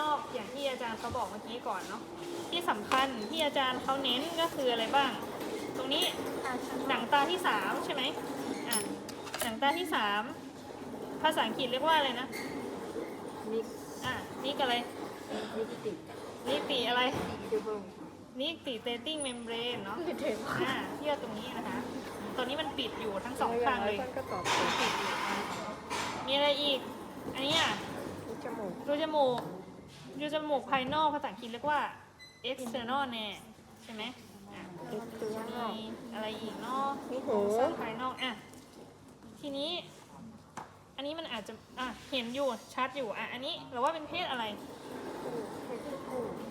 นอกอย่างที่อาจารย์เขาบอกเมื่อกี้ก่อนเนาะที่สำคัญที่อาจารย์เขาเน้นก็คืออะไรบ้าง ตรงนี้อ่าชั้นหนังตาที่สามใช่ไหมอะหนังตาที่สามภาษาอังกฤษเรียกว่าอะไรนะนิกอะนี่อะไรนิกติดนี่ปีอะไรดิวเบิลนี่ตีเตติ้งเมมเบรนเนาะไม่ถึงอ่าเยื่อตรงนี้นะคะตัวนี้มันปิดอยู่ทั้งสองข้างเลยก็ตอบปิดอยู่มีอะไรอีก อันนี้อะที่จมูกรูจมูก รูจมูกภายนอกภาษาอังกฤษเรียกว่า external แน่ใช่ไหมอะอีกคือข้างนอกมีอะไรอีกเนาะมีหูโครงสร้างภายนอกอะทีนี้ อันนี้มันอาจจะอะเห็นอยู่ชัดอยู่อะอันนี้เราว่าเป็นเพศอะไร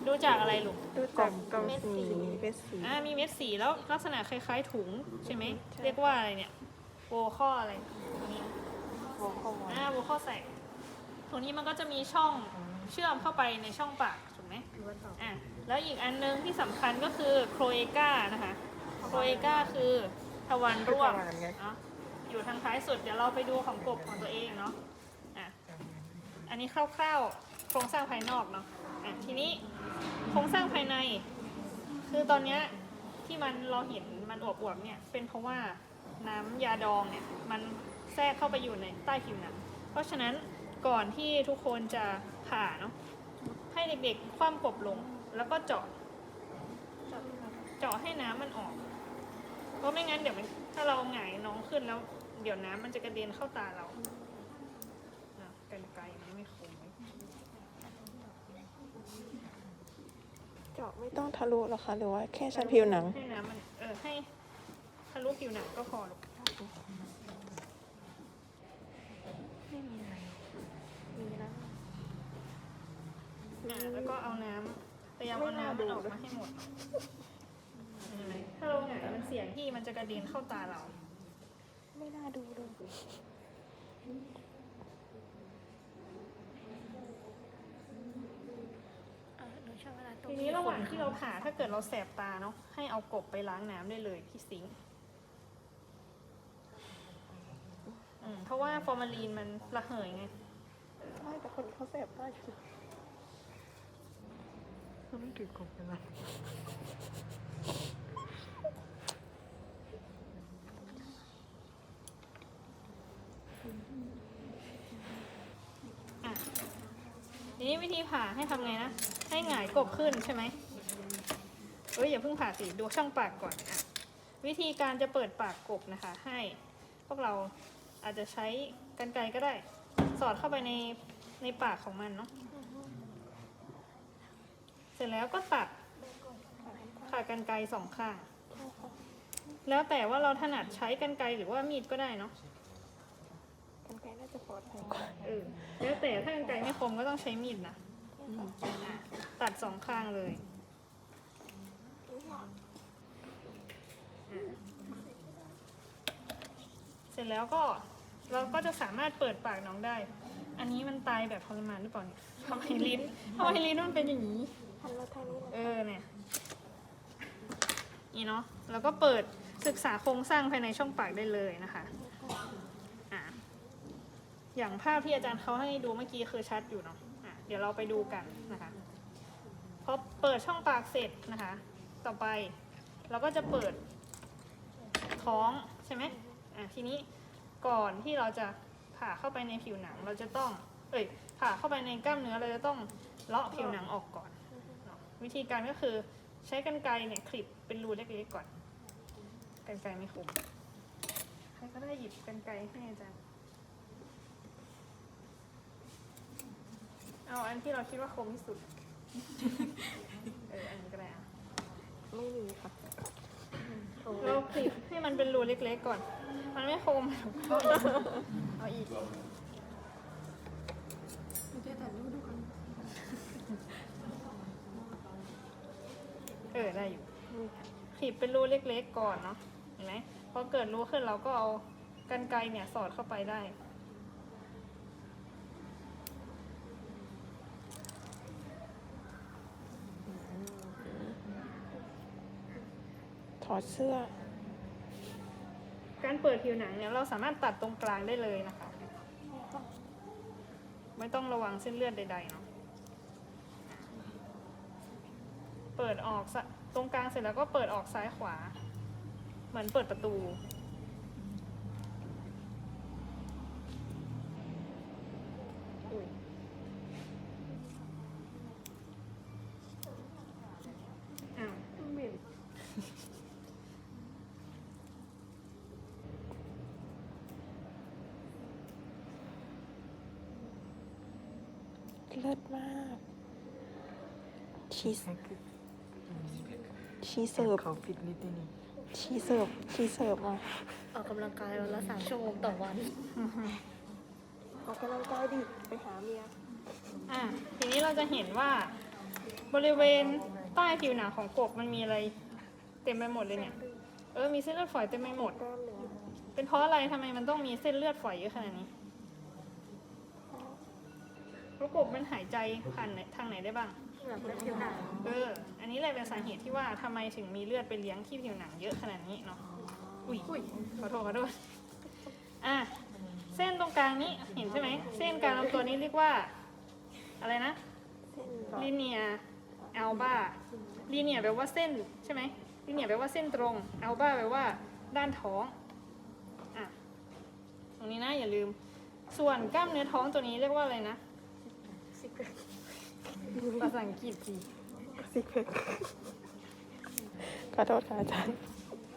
ดูจากอะไรลูกดูจากกำสีเม็ดสีอ่ามีเม็ดสีแล้วลักษณะคล้าย ๆถุงใช่ไหมเรียกว่าอะไรเนี่ยโวข้ออะไรนี่หัวข้ออ่าโวข้อแสกตรงนี้มันก็จะมีช่อง เชื่อมเข้าไปในช่องปากถูกไหมคือว่าตอบอะแล้วอีกอันนึงที่สำคัญก็คือโครเอกานะคะโครเอกาคือทวารร่วมทวารไงเนาะอยู่ทางท้ายสุดเดี๋ยวเราไปดูของกบของตัวเองเนาะอะอันนี้คร่าวๆโครงสร้างภายนอกเนาะอะทีนี้โครงสร้างภายใน คือตอนเนี้ยที่มันเราเห็นมันอวบๆเนี่ยเป็นเพราะว่าน้ำยาดองเนี่ยมันแทรกเข้าไปอยู่ในใต้ผิวหนังเพราะฉะนั้นก่อนที่ทุกคนจะ ผ่าเนาะให้เด็กๆคว่ำกบลง แล้วก็เจาะเจาะให้น้ำมันออก เพราะไม่งั้นเดี๋ยวมันถ้าเราหงายน้องขึ้นแล้ว เดี๋ยวน้ำมันจะกระเด็นเข้าตาเรานะกันไกลมันไม่คมไว้เจาะไม่ต้องทะลุหรอคะหรือว่าแค่ชั้นผิวหนังให้น้ำมันเออให้ทะลุผิวหนังก็พอลูกไม่มีอะไร มีนะ อะแล้วก็เอาน้ำพยายามเอาน้ำมันออกมาให้หมดเออถ้าเราหงายมันเสี่ยงที่มันจะกระเด็นเข้าตาเรา ไม่น่าดูเลยทีนี้ระหว่างที่เราผ่าถ้าเกิดเราแสบตาเนาะให้เอากบไปล้างน้ำได้เลยที่ซิงค์อืมเพราะว่าฟอร์มาลีนมันระเหยไงไม่แต่คนเขาแสบมากอยู่ เขาไม่ถือกบกันละอะทีนี้วิธีผ่าให้ทำไงนะ ให้หงายกบขึ้นใช่ไหมเอ้ยอย่าเพิ่งผ่าสิดูช่องปากก่อนอะวิธีการจะเปิดปากกบนะคะ ให้พวกเราอาจจะใช้กรรไกรก็ได้ สอดเข้าไปในในปากของมันเนาะ สร็จแล้วก็ตัดขากรรไกรสองข้าง แล้วแต่ว่าเราถนัดใช้กรรไกรหรือว่ามีดก็ได้เนาะกันไกลน่าจะปลอดภัยกว่าเออแล้วแต่ถ้ากรรไกรไม่คมก็ต้องใช้มีดนะอะตัดสองข้างเลยอะเสร็จแล้วก็เราก็จะสามารถเปิดปากน้องได้ อันนี้มันตายแบบทรมานหรือเปล่าเนี่ยทำไมลิ้นทำไมลิ้นมันเป็นอย่างนี้ทันเราทางนี้เออเนี่ยนี่เนาะแล้วก็เปิดศึกษาโครงสร้างภายในช่องปากได้เลยนะคะอะอย่างภาพที่อาจารย์เขาให้ดูเมื่อกี้คือชัดอยู่เนาะอะเดี๋ยวเราไปดูกันนะคะพอเปิดช่องปากเสร็จนะคะ ต่อไปเราก็จะเปิดท้องใช่ไหมอะทีนี้ก่อนที่เราจะผ่าเข้าไปในผิวหนังเราจะต้อง เอ้ยผ่าเข้าไปในกล้ามเนื้อเราจะต้องเลาะผิวหนังออกก่อน วิธีการก็คือใช้กรรไกรเนี่ยคลิปเป็นรูเล็กๆก่อนกรรไกรไม่คมใครก็ได้หยิบกรรไกรให้อาจารย์ เอาอันที่เราคิดว่าคมที่สุด เอออันนี้ก็ได้อะไม่มีค่ะเราคลิปให้มันเป็นรูเล็กๆก่อน มันไม่คม เอาอีก ออได้อยู่ขีดเป็นรูเล็กๆก่อนเนาะเห็นไหมพอเกิดรูขึ้นเราก็เอากันไกรเนี่ยสอดเข้าไปได้ ถอดเสื้อ การเปิดผิวหนังเนี่ยเราสามารถตัดตรงกลางได้เลยนะคะ ไม่ต้องระวังเส้นเลือดใดๆเนาะ เปิดออกสะตรงกลางเสร็จแล้วก็เปิดออกซ้ายขวา เหมือนเปิดประตูอ้าวเลิศมากชีส ชีเสิร์ฟเขาฟิตนิดนี่ชีเสิร์ฟชีเสิร์ฟมาออกกำลังกายวันละสามชั่วโมงต่อวัน ออกกำลังกายดิ ไปหาเมีย อะ ทีนี้เราจะเห็นว่าบริเวณใต้ผิวหนังของกบมันมีอะไร เต็มไปหมดเลยเนี่ย เออ มีเส้นเลือดฝอยเต็มไปหมดกล้ามเนื้อเป็นเพราะอะไรทำไมมันต้องมีเส้นเลือดฝอยเยอะขนาดนี้แล้วกบมันหายใจผ่านไหนทางไหนได้บ้าง แบบเป็นผิวหนังเออ อันนี้เลยเป็นสาเหตุที่ว่าทำไมถึงมีเลือดไปเลี้ยงที่ผิวหนังเยอะขนาดนี้เนาะ อุ้ยขอโทษขอโทษ อะ เส้นตรงกลางนี้เห็นใช่ไหม เส้นกลางลำตัวนี้เรียกว่า อะไรนะเส้นลีเนียอัลบาลีเนียแปลว่าเส้นใช่ไหมลีเนียแปลว่าเส้นตรงอัลบาแปลว่าด้านท้อง อะ ตรงนี้นะอย่าลืม ส่วนกล้ามเนื้อท้องตัวนี้เรียกว่าอะไรนะ ภาษาอังกฤษสิซิกเพคขอโทษค่ะอาจารย์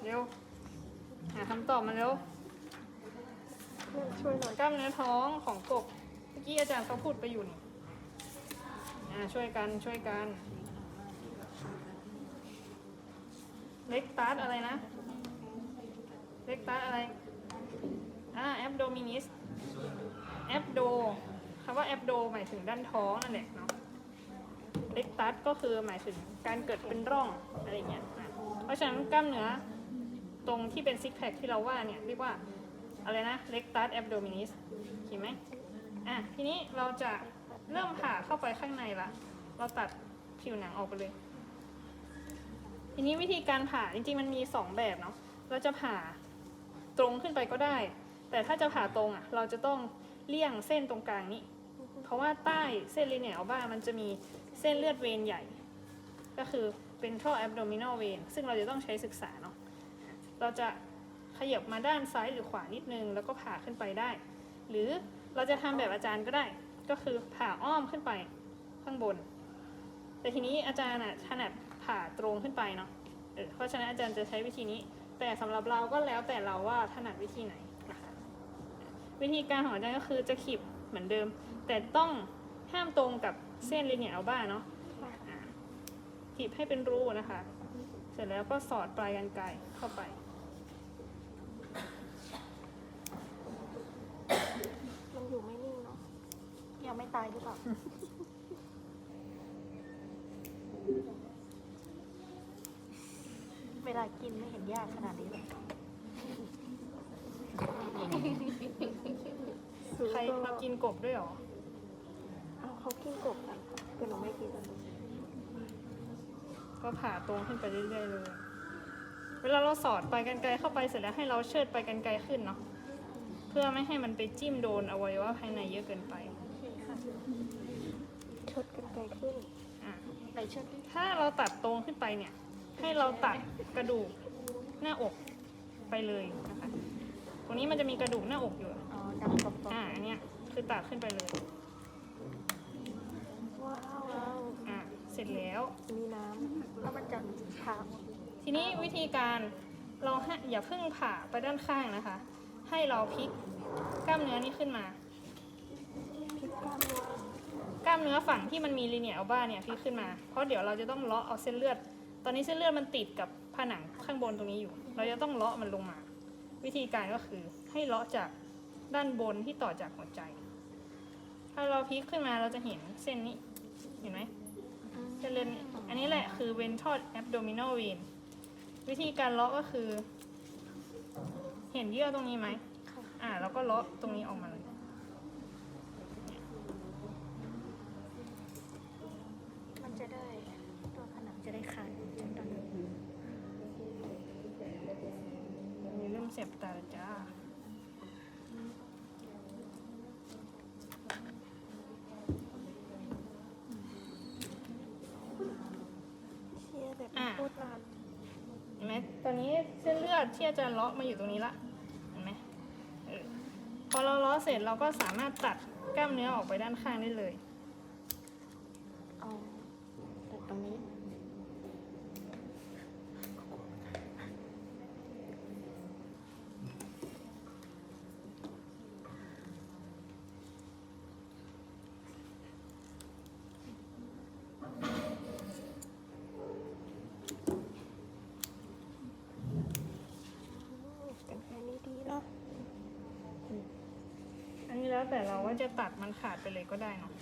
เร็ว หาคำตอบมาเร็ว ช่วยหน่อยกล้ามเนื้อท้องของกบ เมื่อกี้อาจารย์เขาพูดไปอยู่นี่อ่าช่วยกันช่วยกัน เล็กตัสอะไรนะ เล็กตัสอะไร อ่าแอปโดมินิสแอปโดคำว่าแอปโดหมายถึงด้านท้องนั่นแหละเนาะ เล็กตัสก็คือหมายถึงการเกิดเป็นร่องอะไรเงี้ยเพราะฉะนั้นกล้ามเนื้อตรงที่เป็นซิกแพคที่เราว่าเนี่ยเรียกว่าอะไรนะเล็กตัสแอบโดมินิสเห็นไหมอะทีนี้เราจะเริ่มผ่าเข้าไปข้างในละ เราตัดผิวหนังออกไปเลย ทีนี้วิธีการผ่าจริงๆมันมีสองแบบเนาะ เราจะผ่าตรงขึ้นไปก็ได้ แต่ถ้าจะผ่าตรงอะ เราจะต้องเลี่ยงเส้นตรงกลางนี้ เพราะว่าใต้เส้นลีเนียลบ้ามันจะมีเส้นเลือดเวนใหญ่ ก็คือเป็นท่อ abdominal vein ซึ่งเราจะต้องใช้ศึกษาเนาะเราจะขยับมาด้านซ้ายหรือขวานิดนึง แล้วก็ผ่าขึ้นไปได้ หรือเราจะทำแบบอาจารย์ก็ได้ ก็คือผ่าอ้อมขึ้นไปข้างบน แต่ทีนี้อาจารย์อะถนัดผ่าตรงขึ้นไปเนาะเพราะฉะนั้นอาจารย์จะใช้วิธีนี้ แต่สำหรับเราก็แล้วแต่เราว่าถนัดวิธีไหนนะคะวิธีการของอาจารย์ก็คือจะขีบ เหมือนเดิม แต่ต้องห้ามตรงกับเส้นลิเนียลบ้าเนาะอ่าขีบให้เป็นรูนะคะ เสร็จแล้วก็สอดปลายกรรไกรเข้าไป มันอยู่ไม่นิ่งเนาะยังไม่ตายหรือเปล่าเวลากินไม่เห็นยากขนาดนี้เลย ซื้อใครก็มากินกบด้วยเหรอ เอาเขากินกบกันค่ะแต่หนูไม่กินอันนี้ก็ผ่าตรงขึ้นไปเรื่อยๆเลย เวลาเราสอดปลายกรรไกรเข้าไปเสร็จแล้วให้เราเชิดปลายกรรไกรขึ้นเนาะ เพื่อไม่ให้มันไปจิ้มโดนอวัยวะภายในเยอะเกินไปชดกันไกลขึ้นอะไหนเชือกดิถ้าเราตัดตรงขึ้นไปเนี่ย ให้เราตัดกระดูกหน้าอกไปเลยนะคะ ตรงนี้มันจะมีกระดูกหน้าอกอยู่ อ๋อดำกรอบอ่าอันเนี้ยคือตัดขึ้นไปเลยว้าวว้าวอะเสร็จแล้ว มีน้ๆแล้วมันจะชาทีนี้วิธีการเราให้อย่าเพิ่งผ่าไปด้านข้างนะคะ ให้เราพลิกกล้ามเนื้อนี้ขึ้นมาำพริกกล้ามเนื้อกล้ามเนื้อฝั่งที่มันมีลีเนียอัลบ้าเนี่ยพลิกขึ้นมา เพราะเดี๋ยวเราจะต้องเลาะเอาเส้นเลือด ตอนนี้เส้นเลือดมันติดกับผนังข้างบนตรงนี้อยู่ เราจะต้องเลาะมันลงมา วิธีการก็คือให้เลาะจาก ด้านบนที่ต่อจากหัวใจ ถ้าเราพลิกขึ้นมาเราจะเห็นเส้นนี้ เห็นไหมเส้นเลือดนี่อันนี้แหละคือ ventral abdominal vein วิธีการเลาะก็คือ เห็นเยื่อตรงนี้ไหมอ่าแล้วก็เลาะตรงนี้ออกมาเลยมันจะได้ตัวผนังจะได้คลายจากด้านบนมีเริ่มเสียบตาแล้วจ้า ที่อาจารย์เลาะมาอยู่ตรงนี้ละเห็นไหมออพอเราเลาะเสร็จเราก็สามารถตัดกล้ามเนื้อออกไปด้านข้างได้เลยเอาตัดตรงนี้แค่นี้ดีเนาะ อันนี้ แต่เราว่าจะตัดมันขาดไปเลยก็ได้เนาะ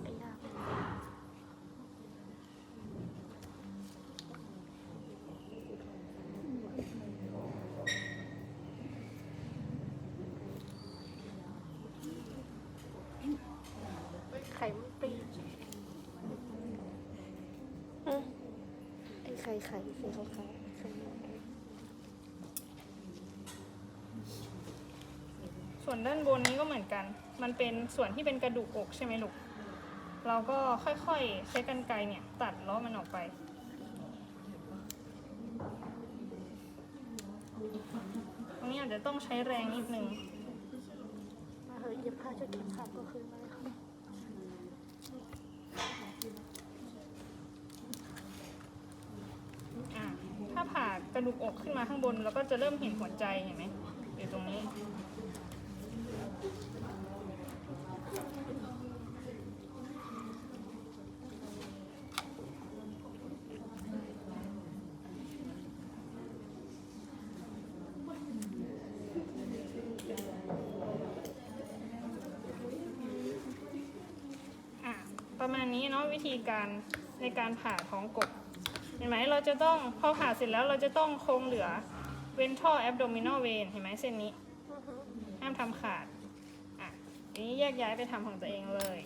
ไม่ยาก ไข่มันตี อืม ไข่ไข่สีขาวๆไข่มันตีส่วนด้านบนนี้ก็เหมือนกัน มันเป็นส่วนที่เป็นกระดูกอกใช่ไหมลูก เราก็ค่อยๆใช้กรรไกรเนี่ย ตัดล้อมันออกไป ตรงนี้อาจจะต้องใช้แรงนิดนึงมาเหอะเย็บผ้าจะเก็บขาก็คือมาเลยค่ะ อะถ้าผ่า กระดูกอกขึ้นมาข้างบนเราก็จะเริ่มเห็นหัวใจเห็นไหมอยู่ตรงนี้ อะ ประมาณนี้เนาะวิธีการในการผ่าท้องกบ ห็นไหมเราจะต้องพอผ่าเสร็จแล้วเราจะต้องคงเหลือ ventral abdominal vein เห็นไหมเส้นนี้อือฮึห้ามทำขาด อะทีนี้แยกย้ายไปทำของตัวเองเลย